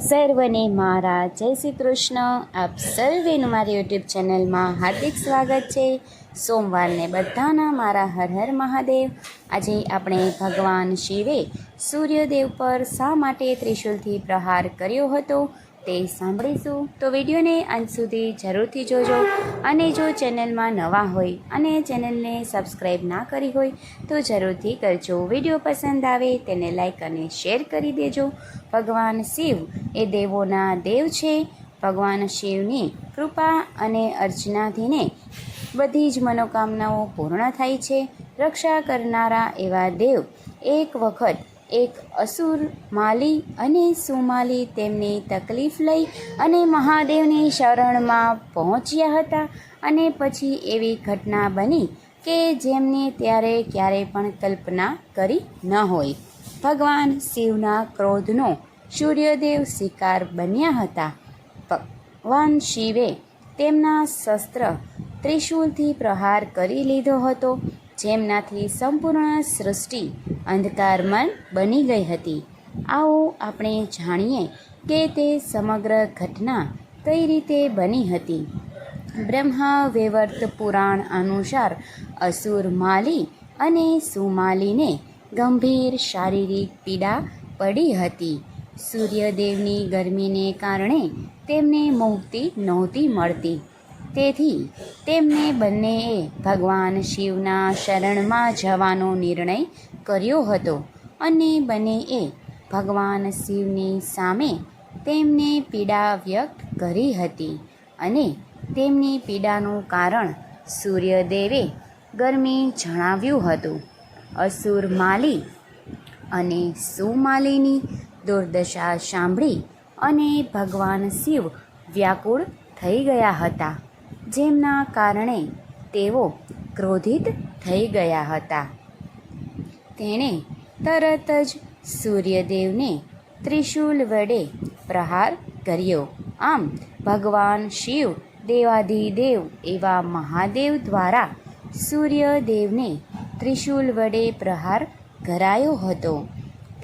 સર્વને મારા. જય શ્રી કૃષ્ણ. આપ સર્વેનું મારી યુટ્યુબ ચેનલમાં હાર્દિક સ્વાગત છે. સોમવારને બધાના મારા હર હર મહાદેવ. આજે આપણે ભગવાન શિવે સૂર્યદેવ પર શા માટે ત્રિશુલથી પ્રહાર કર્યો હતો? તે સાંભળીશું. તો વિડીયોને અંત સુધી જરૂરથી જોજો અને જો ચેનલમાં નવા હોય અને ચેનલને સબસ્ક્રાઈબ ના કરી હોય, તો જરૂરથી કરજો. વીડિયો પસંદ આવે તેને લાઈક અને શેર કરી દેજો. ભગવાન શિવ એ દેવોના દેવ છે. ભગવાન શિવની કૃપા અને અર્ચનાથીને બધી જ મનોકામનાઓ પૂર્ણ થાય છે. રક્ષા કરનારા એવા દેવ એક વખત એક અસુર, માલી અને સુમાલી તેમની તકલીફ લઈ અને મહાદેવની શરણમાં પહોંચ્યા હતા અને પછી એવી ઘટના બની કે જેમની ત્યારે ક્યારેય પણ કલ્પના કરી ન હોય. ભગવાન શિવના ક્રોધનો સૂર્યદેવ શિકાર બન્યા હતા. ભગવાન શિવે તેમના શસ્ત્ર ત્રિશૂલથી પ્રહાર કરી લીધો હતો જેમનાથી સંપૂર્ણ સૃષ્ટિ અંધકારમય બની ગઈ હતી. આવો આપણે જાણીએ કે તે સમગ્ર ઘટના કઈ રીતે બની હતી. બ્રહ્મા વૈવર્ત પુરાણ અનુસાર અસુર માલી અને સુમાલીને ગંભીર શારીરિક પીડા પડી હતી. સૂર્યદેવની ગરમીને કારણે તેમને મુક્તિ નહોતી મળતી. તેથી તેમને બંનેએ ભગવાન શિવના શરણમાં જવાનો નિર્ણય કર્યો હતો અને બંનેએ ભગવાન શિવની સામે તેમને પીડા વ્યક્ત કરી હતી અને તેમની પીડાનું કારણ સૂર્યદેવે ગરમી જણાવ્યું હતું. અસુર માલી અને સુમાલીની દુર્દશા સાંભળી અને ભગવાન શિવ વ્યાકુળ થઈ ગયા હતા. જેમના કારણે તેઓ ક્રોધિત થઈ ગયા હતા. તેણે તરત જ સૂર્યદેવને ત્રિશૂલ વડે પ્રહાર કર્યો. આમ ભગવાન શિવ દેવાધિદેવ એવા મહાદેવ દ્વારા સૂર્યદેવને ત્રિશૂલ વડે પ્રહાર કરાયો હતો.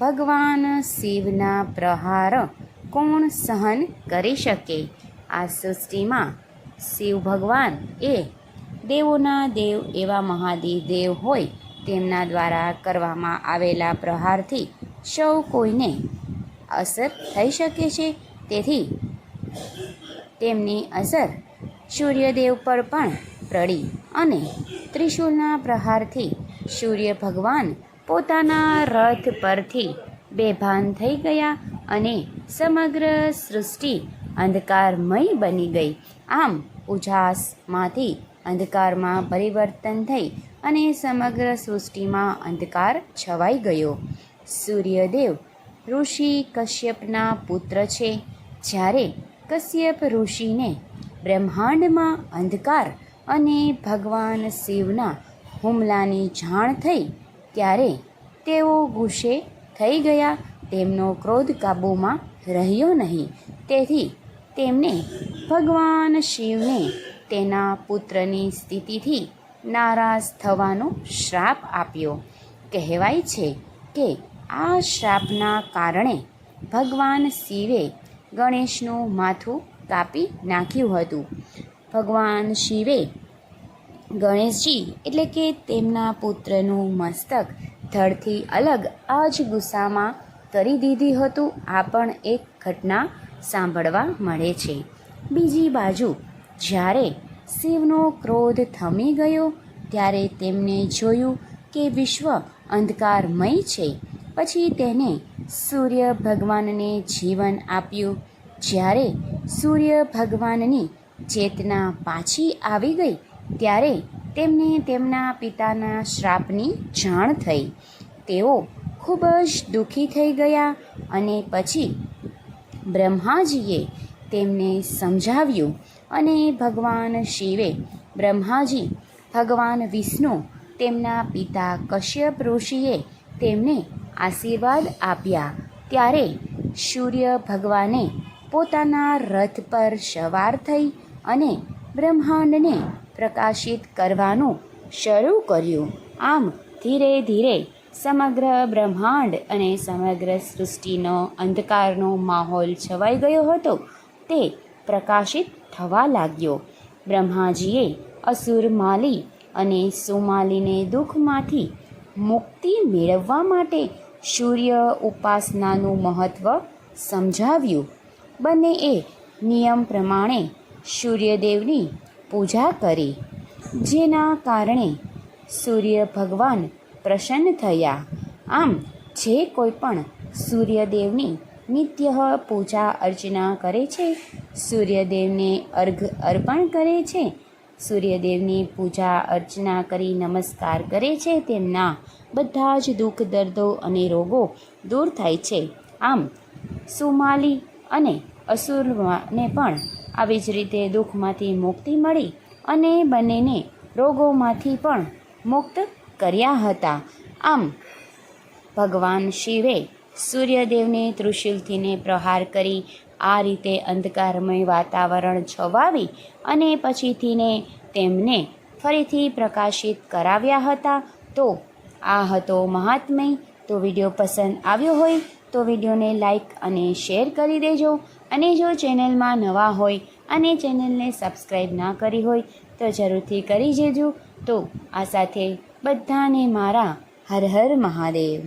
ભગવાન શિવના પ્રહાર કોણ સહન કરી શકે? આ સૃષ્ટિમાં શિવ ભગવાન એ દેવોના દેવ એવા મહાદેવ દેવ હોય તેમના દ્વારા કરવામાં આવેલા પ્રહારથી સૌ કોઈને અસર થઈ શકે છે. તેથી તેમની અસર સૂર્યદેવ પર પણ પડી અને ત્રિશુલના પ્રહારથી સૂર્ય ભગવાન પોતાના રથ પરથી બેભાન થઈ ગયા અને સમગ્ર સૃષ્ટિ અંધકારમય બની ગઈ. આમ ઉજાસમાંથી અંધકારમાં પરિવર્તન થઈ અને સમગ્ર સૃષ્ટિમાં અંધકાર છવાઈ ગયો. સૂર્યદેવ ઋષિ કશ્યપના પુત્ર છે. જ્યારે કશ્યપ ઋષિને બ્રહ્માંડમાં અંધકાર અને ભગવાન શિવના હુમલાની જાણ થઈ, ત્યારે તેઓ ગુસ્સે થઈ ગયા. તેમનો ક્રોધ કાબૂમાં રહ્યો નહીં. તેથી તેમને ભગવાન શિવને તેના પુત્રની સ્થિતિથી નારાજ થવાનો શ્રાપ આપ્યો. કહેવાય છે કે આ શ્રાપના કારણે ભગવાન શિવે ગણેશનું માથું કાપી નાખ્યું હતું. ભગવાન શિવે ગણેશજી એટલે કે તેમના પુત્રનું મસ્તક ધડથી અલગ આ જ ગુસ્સામાં કરી દીધી હતું. આ પણ એક ઘટના સાંભળવા મળે છે. બીજી બાજુ, જ્યારે શિવનો ક્રોધ થમી ગયો, ત્યારે તેમને જોયું કે વિશ્વ અંધકારમય છે. પછી તેને સૂર્ય ભગવાનને જીવન આપ્યું. જ્યારે સૂર્ય ભગવાનની ચેતના પાછી આવી ગઈ, ત્યારે તેમને તેમના પિતાના શ્રાપની જાણ થઈ. તેઓ ખૂબ જ દુઃખી થઈ ગયા અને પછી બ્રહ્માજીએ તેમને સમજાવ્યું અને ભગવાન શિવે બ્રહ્માજી, ભગવાન વિષ્ણુ, તેમના પિતા કશ્યપ ઋષિએ તેમને આશીર્વાદ આપ્યા. ત્યારે સૂર્ય ભગવાને પોતાના રથ પર સવાર થઈ અને બ્રહ્માંડને પ્રકાશિત કરવાનું શરૂ કર્યું. આમ ધીરે ધીરે સમગ્ર બ્રહ્માંડ અને સમગ્ર સૃષ્ટિનો, અંધકારનો માહોલ છવાઈ ગયો હતો. તે પ્રકાશિત થવા લાગ્યો. બ્રહ્માજીએ અસુર માલી અને સુમાલીને દુઃખમાંથી મુક્તિ મેળવવા માટે સૂર્ય ઉપાસનાનું મહત્ત્વ સમજાવ્યું. બંનેએ નિયમ પ્રમાણે સૂર્યદેવની પૂજા કરી, જેના કારણે સૂર્ય ભગવાન પ્રસન્ન થયા. આમ, જે કોઈ પણ સૂર્યદેવની નિત્ય પૂજા અર્ચના કરે છે, સૂર્યદેવને અર્ઘ અર્પણ કરે છે, સૂર્યદેવની પૂજા અર્ચના કરી નમસ્કાર કરે છે, તેમના બધા જ દુઃખ, દર્દો અને રોગો દૂર થાય છે. આમ, સુમાલી અને અસુરને પણ આવી જ રીતે દુઃખમાંથી મુક્તિ મળી અને બંનેને રોગોમાંથી પણ મુક્ત કર્યા હતા. આમ, ભગવાન શિવે સૂર્યદેવને ત્રિશુલથીને પ્રહાર કરી આ રીતે અંધકારમય વાતાવરણ છવાવી અને પછીથીને તેમને ફરીથી પ્રકાશિત કરાવ્યા હતા. તો, આ હતો મહાત્મય. તો વીડિયો પસંદ આવ્યો હોય તો વિડીયોને લાઈક અને શેર કરી દેજો. અને જો ચેનલમાં નવા હોય અને ચેનલને સબસ્ક્રાઈબ ના કરી હોય તો જરૂરથી કરી દેજો. તો, આ સાથે બધાને મારા હર હર મહાદેવ.